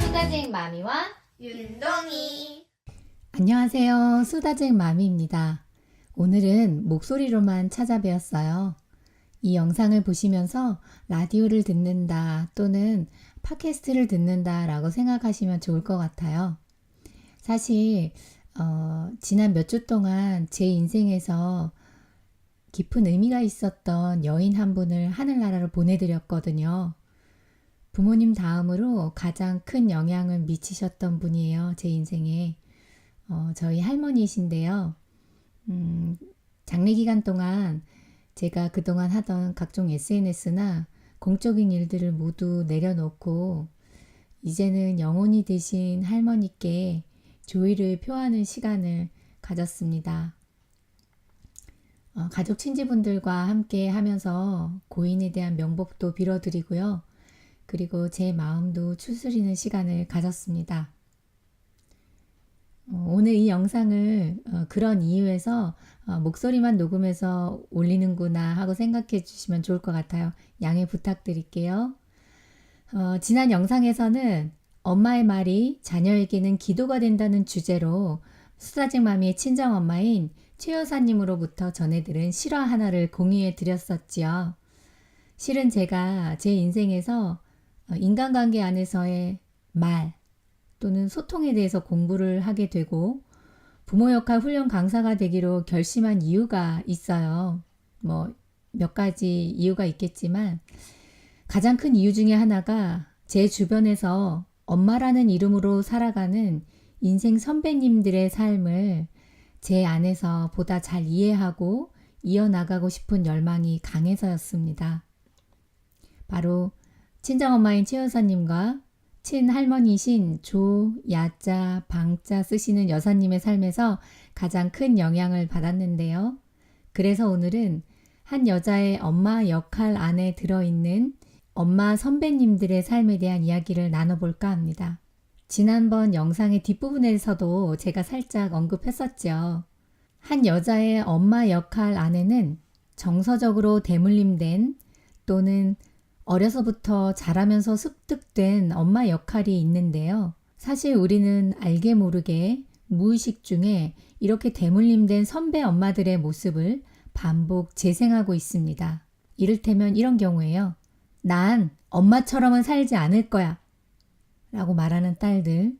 수다쟁 마미와 윤동이 안녕하세요. 수다쟁 마미입니다. 오늘은 목소리로만 찾아뵈었어요. 이 영상을 보시면서 라디오를 듣는다 또는 팟캐스트를 듣는다 라고 생각하시면 좋을 것 같아요. 사실, 어, 지난 몇 주 동안 제 인생에서 깊은 의미가 있었던 여인 한 분을 하늘나라로 보내드렸거든요. 부모님 다음으로 가장 큰 영향을 미치셨던 분이에요. 제 인생에. 어, 저희 할머니이신데요. 음, 장례 기간 동안 제가 그동안 하던 각종 SNS나 공적인 일들을 모두 내려놓고 이제는 영혼이 되신 할머니께 조의를 표하는 시간을 가졌습니다. 어, 가족 친지분들과 함께 하면서 고인에 대한 명복도 빌어드리고요. 그리고 제 마음도 추스리는 시간을 가졌습니다. 어, 오늘 이 영상을 어, 그런 이유에서 어, 목소리만 녹음해서 올리는구나 하고 생각해 주시면 좋을 것 같아요. 양해 부탁드릴게요. 어, 지난 영상에서는 엄마의 말이 자녀에게는 기도가 된다는 주제로 수사직 마미의 친정 엄마인 최 여사님으로부터 전해들은 실화 하나를 공유해 드렸었지요. 실은 제가 제 인생에서 어, 인간관계 안에서의 말 또는 소통에 대해서 공부를 하게 되고 부모 역할 훈련 강사가 되기로 결심한 이유가 있어요. 뭐 몇 가지 이유가 있겠지만 가장 큰 이유 중에 하나가 제 주변에서 엄마라는 이름으로 살아가는 인생 선배님들의 삶을 제 안에서 보다 잘 이해하고 이어나가고 싶은 열망이 강해서였습니다. 바로 친정엄마인 최 여사님과 친할머니신 조, 야자, 방자 쓰시는 여사님의 삶에서 가장 큰 영향을 받았는데요. 그래서 오늘은 한 여자의 엄마 역할 안에 들어있는 엄마 선배님들의 삶에 대한 이야기를 나눠볼까 합니다. 지난번 영상의 뒷부분에서도 제가 살짝 언급했었죠. 한 여자의 엄마 역할 안에는 정서적으로 대물림된 또는 어려서부터 자라면서 습득된 엄마 역할이 있는데요. 사실 우리는 알게 모르게 무의식 중에 이렇게 대물림된 선배 엄마들의 모습을 반복 재생하고 있습니다. 이를테면 이런 경우에요. 난 엄마처럼은 살지 않을 거야. 라고 말하는 딸들.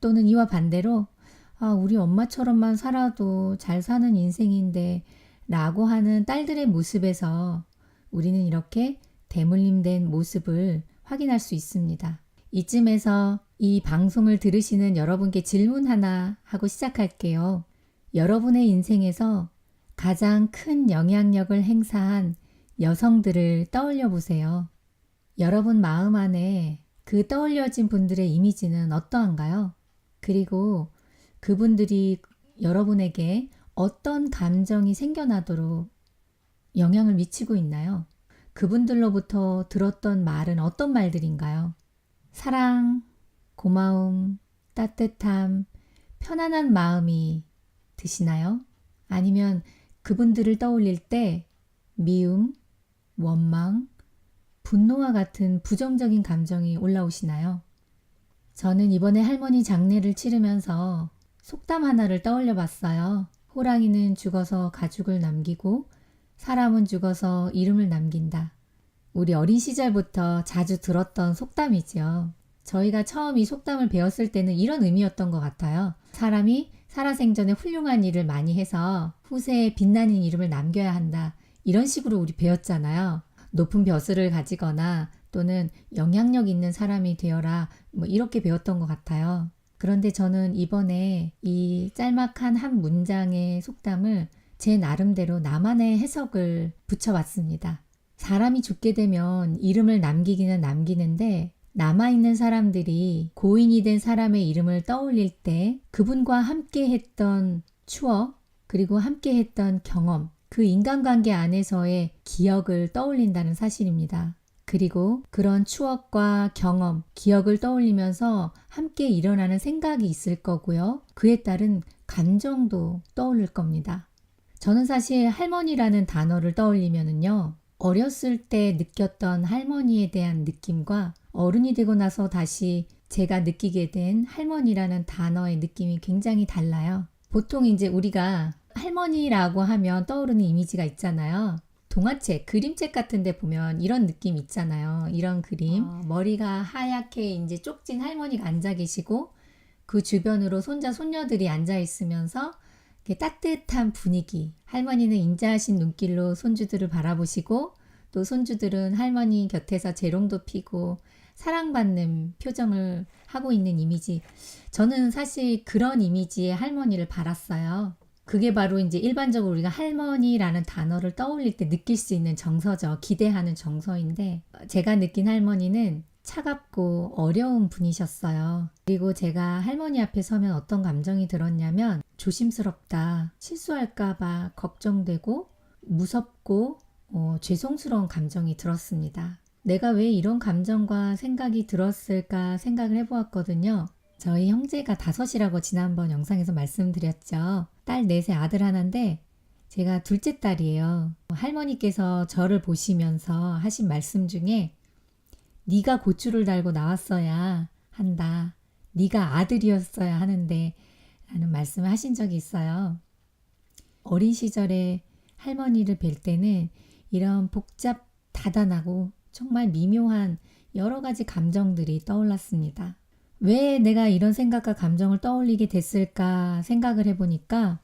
또는 이와 반대로, 아, 우리 엄마처럼만 살아도 잘 사는 인생인데, 라고 하는 딸들의 모습에서 우리는 이렇게 대물림된 모습을 확인할 수 있습니다. 이쯤에서 이 방송을 들으시는 여러분께 질문 하나 하고 시작할게요. 여러분의 인생에서 가장 큰 영향력을 행사한 여성들을 떠올려 보세요. 여러분 마음 안에 그 떠올려진 분들의 이미지는 어떠한가요? 그리고 그분들이 여러분에게 어떤 감정이 생겨나도록 영향을 미치고 있나요? 그분들로부터 들었던 말은 어떤 말들인가요? 사랑, 고마움, 따뜻함, 편안한 마음이 드시나요? 아니면 그분들을 떠올릴 때 미움, 원망, 분노와 같은 부정적인 감정이 올라오시나요? 저는 이번에 할머니 장례를 치르면서 속담 하나를 떠올려 봤어요. 호랑이는 죽어서 가죽을 남기고 사람은 죽어서 이름을 남긴다. 우리 어린 시절부터 자주 들었던 속담이지요. 저희가 처음 이 속담을 배웠을 때는 이런 의미였던 것 같아요. 사람이 살아생전에 훌륭한 일을 많이 해서 후세에 빛나는 이름을 남겨야 한다. 이런 식으로 우리 배웠잖아요. 높은 벼슬을 가지거나 또는 영향력 있는 사람이 되어라. 뭐 이렇게 배웠던 것 같아요. 그런데 저는 이번에 이 짤막한 한 문장의 속담을 제 나름대로 나만의 해석을 붙여봤습니다. 사람이 죽게 되면 이름을 남기기는 남기는데 남아있는 사람들이 고인이 된 사람의 이름을 떠올릴 때 그분과 함께 했던 추억, 그리고 함께 했던 경험, 그 인간관계 안에서의 기억을 떠올린다는 사실입니다. 그리고 그런 추억과 경험, 기억을 떠올리면서 함께 일어나는 생각이 있을 거고요. 그에 따른 감정도 떠오를 겁니다. 저는 사실 할머니라는 단어를 떠올리면은요, 어렸을 때 느꼈던 할머니에 대한 느낌과 어른이 되고 나서 다시 제가 느끼게 된 할머니라는 단어의 느낌이 굉장히 달라요. 보통 이제 우리가 할머니라고 하면 떠오르는 이미지가 있잖아요. 동화책, 그림책 같은 데 보면 이런 느낌 있잖아요. 이런 그림. 어, 머리가 하얗게 이제 쪽진 할머니가 앉아 계시고 그 주변으로 손자, 손녀들이 앉아 있으면서 따뜻한 분위기. 할머니는 인자하신 눈길로 손주들을 바라보시고 또 손주들은 할머니 곁에서 재롱도 피고 사랑받는 표정을 하고 있는 이미지. 저는 사실 그런 이미지의 할머니를 바랐어요. 그게 바로 이제 일반적으로 우리가 할머니라는 단어를 떠올릴 때 느낄 수 있는 정서죠. 기대하는 정서인데 제가 느낀 할머니는 차갑고 어려운 분이셨어요. 그리고 제가 할머니 앞에 서면 어떤 감정이 들었냐면 조심스럽다, 실수할까봐 걱정되고 무섭고 어, 죄송스러운 감정이 들었습니다. 내가 왜 이런 감정과 생각이 들었을까 생각을 해보았거든요. 저희 형제가 다섯이라고 지난번 영상에서 말씀드렸죠. 딸 넷에 아들 하나인데 제가 둘째 딸이에요. 할머니께서 저를 보시면서 하신 말씀 중에 네가 고추를 달고 나왔어야 한다. 네가 아들이었어야 하는데 라는 말씀을 하신 적이 있어요. 어린 시절에 할머니를 뵐 때는 이런 복잡 다단하고 정말 미묘한 여러 가지 감정들이 떠올랐습니다. 왜 내가 이런 생각과 감정을 떠올리게 됐을까 생각을 해보니까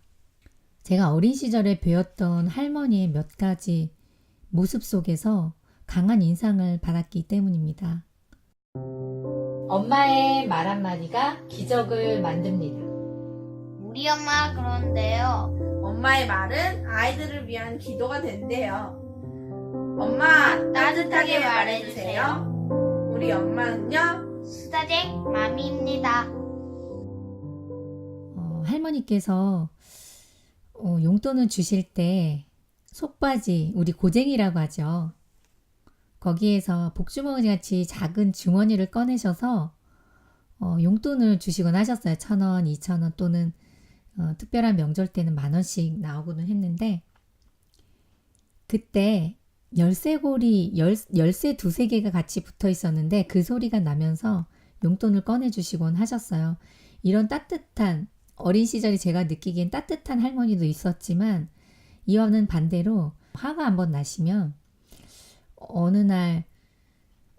제가 어린 시절에 배웠던 할머니의 몇 가지 모습 속에서 강한 인상을 받았기 때문입니다. 엄마의 말 한마디가 기적을 만듭니다. 우리 엄마 그런데요. 엄마의 말은 아이들을 위한 기도가 된대요. 엄마, 따뜻하게 말해주세요. 우리 엄마는요? 수다쟁 마미입니다. 어, 할머니께서 어, 용돈을 주실 때 속바지, 우리 고쟁이라고 하죠. 거기에서 복주머니 같이 작은 주머니를 꺼내셔서 어, 용돈을 주시곤 하셨어요. 천 원, 이천 원 또는 어, 특별한 명절 때는 만 원씩 나오고는 했는데 그때 열쇠고리 열, 열쇠 두세 개가 같이 붙어 있었는데 그 소리가 나면서 용돈을 꺼내 주시곤 하셨어요. 이런 따뜻한 어린 시절이 제가 느끼기엔 따뜻한 할머니도 있었지만 이와는 반대로 화가 한번 나시면 어느 날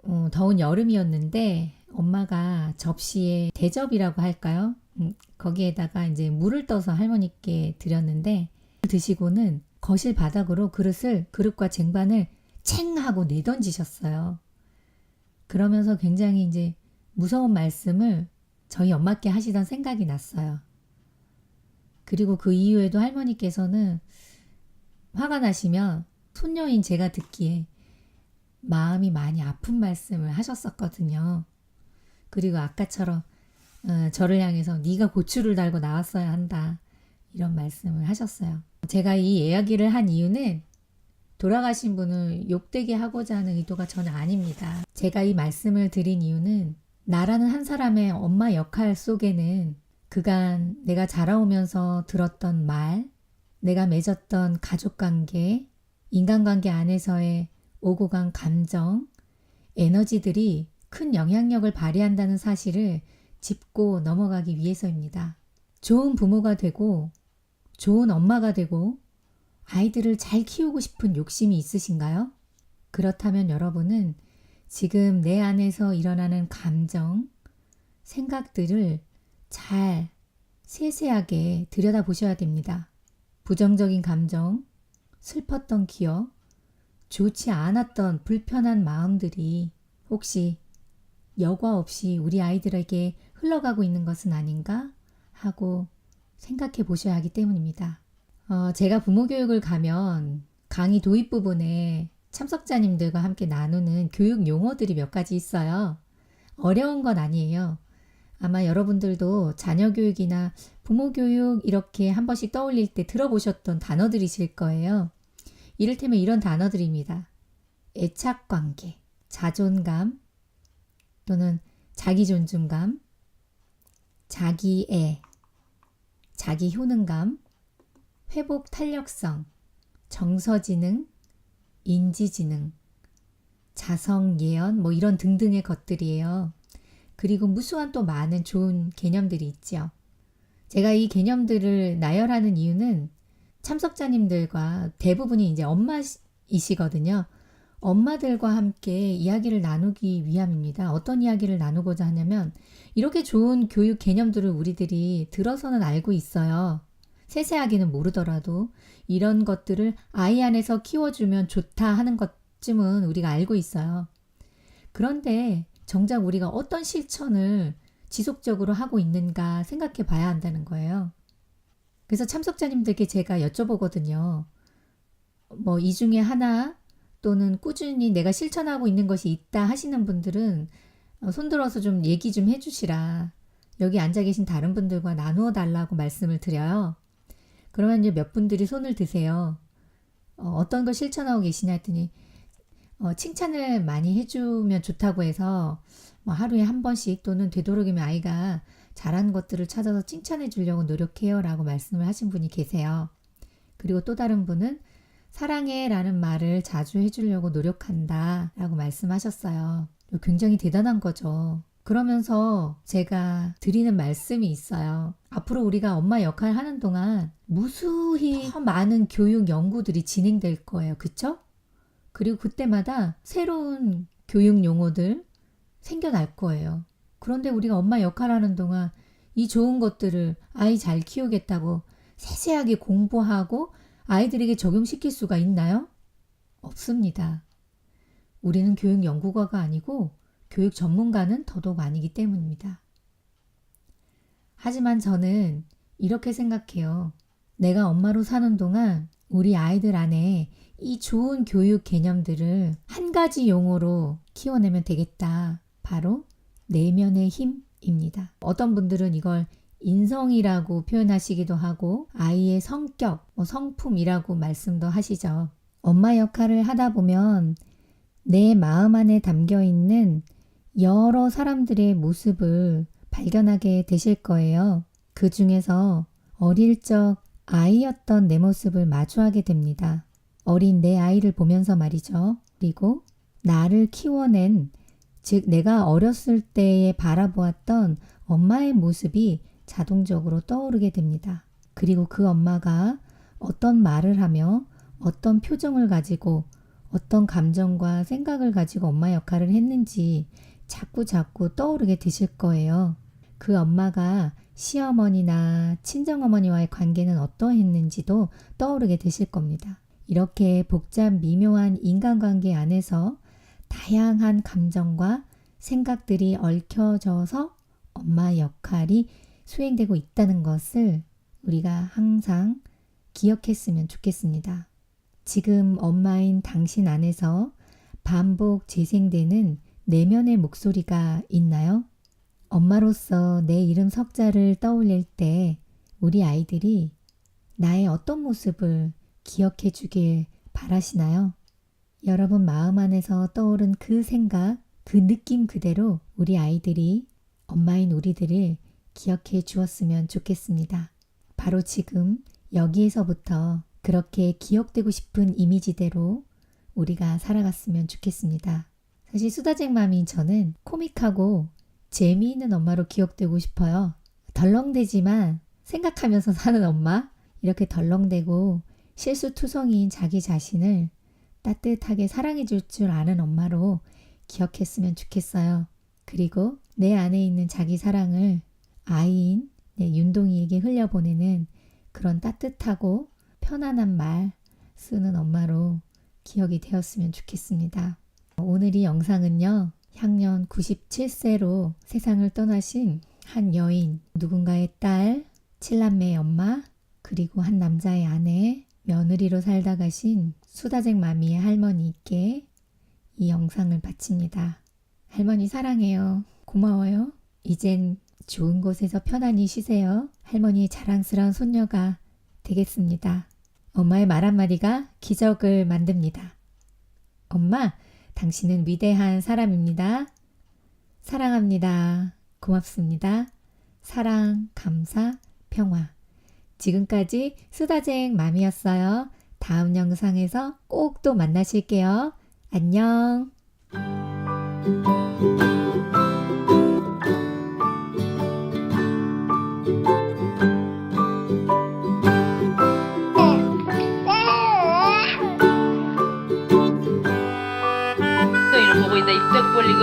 어, 더운 여름이었는데 엄마가 접시에 대접이라고 할까요? 음, 거기에다가 이제 물을 떠서 할머니께 드렸는데 드시고는 거실 바닥으로 그릇을 그릇과 쟁반을 챙 하고 내던지셨어요. 그러면서 굉장히 이제 무서운 말씀을 저희 엄마께 하시던 생각이 났어요. 그리고 그 이후에도 할머니께서는 화가 나시면 손녀인 제가 듣기에 마음이 많이 아픈 말씀을 하셨었거든요. 그리고 아까처럼 어, 저를 향해서 네가 고추를 달고 나왔어야 한다 이런 말씀을 하셨어요. 제가 이 이야기를 한 이유는 돌아가신 분을 욕되게 하고자 하는 의도가 전혀 아닙니다. 제가 이 말씀을 드린 이유는 나라는 한 사람의 엄마 역할 속에는 그간 내가 자라오면서 들었던 말, 내가 맺었던 가족관계, 인간관계 안에서의 오고 간 감정, 에너지들이 큰 영향력을 발휘한다는 사실을 짚고 넘어가기 위해서입니다. 좋은 부모가 되고, 좋은 엄마가 되고, 아이들을 잘 키우고 싶은 욕심이 있으신가요? 그렇다면 여러분은 지금 내 안에서 일어나는 감정, 생각들을 잘 세세하게 들여다보셔야 됩니다. 부정적인 감정, 슬펐던 기억, 좋지 않았던 불편한 마음들이 혹시 여과 없이 우리 아이들에게 흘러가고 있는 것은 아닌가 하고 생각해 보셔야 하기 때문입니다. 어, 제가 부모 교육을 가면 강의 도입 부분에 참석자님들과 함께 나누는 교육 용어들이 몇 가지 있어요. 어려운 건 아니에요. 아마 여러분들도 자녀 교육이나 부모 교육 이렇게 한 번씩 떠올릴 때 들어보셨던 단어들이실 거예요. 이를테면 이런 단어들입니다. 애착 관계, 자존감, 또는 자기 존중감, 자기애, 자기 효능감, 회복 탄력성, 정서지능, 인지지능, 자성 예언 뭐 이런 등등의 것들이에요. 그리고 무수한 또 많은 좋은 개념들이 있죠. 제가 이 개념들을 나열하는 이유는 참석자님들과 대부분이 이제 엄마이시거든요. 엄마들과 함께 이야기를 나누기 위함입니다. 어떤 이야기를 나누고자 하냐면 이렇게 좋은 교육 개념들을 우리들이 들어서는 알고 있어요. 세세하게는 모르더라도 이런 것들을 아이 안에서 키워주면 좋다 하는 것쯤은 우리가 알고 있어요. 그런데 정작 우리가 어떤 실천을 지속적으로 하고 있는가 생각해 봐야 한다는 거예요. 그래서 참석자님들께 제가 여쭤보거든요. 뭐 이 중에 하나 또는 꾸준히 내가 실천하고 있는 것이 있다 하시는 분들은 어, 손들어서 좀 얘기 좀 해주시라. 여기 앉아 계신 다른 분들과 나누어 달라고 말씀을 드려요. 그러면 이제 몇 분들이 손을 드세요. 어, 떤걸 실천하고 계시냐 했더니 어, 칭찬을 많이 해주면 좋다고 해서 뭐 하루에 한 번씩 또는 되도록이면 아이가 잘하는 것들을 찾아서 칭찬해 주려고 노력해요 라고 말씀을 하신 분이 계세요. 그리고 또 다른 분은 사랑해 라는 말을 자주 해주려고 노력한다 라고 말씀하셨어요. 굉장히 대단한 거죠. 그러면서 제가 드리는 말씀이 있어요. 앞으로 우리가 엄마 역할을 하는 동안 무수히 더 많은 교육 연구들이 진행될 거예요. 그쵸? 그리고 그때마다 새로운 교육 용어들 생겨날 거예요. 그런데 우리가 엄마 역할 하는 동안 이 좋은 것들을 아이 잘 키우겠다고 세세하게 공부하고 아이들에게 적용시킬 수가 있나요? 없습니다. 우리는 교육 연구가가 아니고 교육 전문가는 더더욱 아니기 때문입니다. 하지만 저는 이렇게 생각해요. 내가 엄마로 사는 동안 우리 아이들 안에 이 좋은 교육 개념들을 한 가지 용어로 키워내면 되겠다. 바로 내면의 힘입니다. 어떤 분들은 이걸 인성이라고 표현하시기도 하고 아이의 성격, 뭐 성품이라고 말씀도 하시죠. 엄마 역할을 하다 보면 내 마음 안에 담겨 있는 여러 사람들의 모습을 발견하게 되실 거예요. 그 중에서 어릴 적 아이였던 내 모습을 마주하게 됩니다. 어린 내 아이를 보면서 말이죠. 그리고 나를 키워낸, 즉, 내가 어렸을 때에 바라보았던 엄마의 모습이 자동적으로 떠오르게 됩니다. 그리고 그 엄마가 어떤 말을 하며 어떤 표정을 가지고 어떤 감정과 생각을 가지고 엄마 역할을 했는지 자꾸 자꾸 떠오르게 되실 거예요. 그 엄마가 시어머니나 친정어머니와의 관계는 어떠했는지도 떠오르게 되실 겁니다. 이렇게 복잡 미묘한 인간관계 안에서 다양한 감정과 생각들이 얽혀져서 엄마 역할이 수행되고 있다는 것을 우리가 항상 기억했으면 좋겠습니다. 지금 엄마인 당신 안에서 반복 재생되는 내면의 목소리가 있나요? 엄마로서 내 이름 석자를 떠올릴 때 우리 아이들이 나의 어떤 모습을 기억해 주길 바라시나요? 여러분 마음 안에서 떠오른 그 생각, 그 느낌 그대로 우리 아이들이 엄마인 우리들을 기억해 주었으면 좋겠습니다. 바로 지금 여기에서부터 그렇게 기억되고 싶은 이미지대로 우리가 살아갔으면 좋겠습니다. 사실 수다쟁맘인 저는 코믹하고 재미있는 엄마로 기억되고 싶어요. 덜렁대지만 생각하면서 사는 엄마, 이렇게 덜렁대고 실수투성이인 자기 자신을 따뜻하게 사랑해줄 줄 아는 엄마로 기억했으면 좋겠어요. 그리고 내 안에 있는 자기 사랑을 아이인 내 윤동이에게 흘려보내는 그런 따뜻하고 편안한 말 쓰는 엄마로 기억이 되었으면 좋겠습니다. 오늘 이 영상은요, 향년 97세로 세상을 떠나신 한 여인, 누군가의 딸, 칠남매의 엄마, 그리고 한 남자의 아내, 며느리로 살다 가신 수다쟁 마미의 할머니께 이 영상을 바칩니다. 할머니 사랑해요. 고마워요. 이젠 좋은 곳에서 편안히 쉬세요. 할머니의 자랑스러운 손녀가 되겠습니다. 엄마의 말 한마디가 기적을 만듭니다. 엄마, 당신은 위대한 사람입니다. 사랑합니다. 고맙습니다. 사랑, 감사, 평화. 지금까지 수다쟁 맘이었어요. 다음 영상에서 꼭 또 만나실게요. 안녕. 있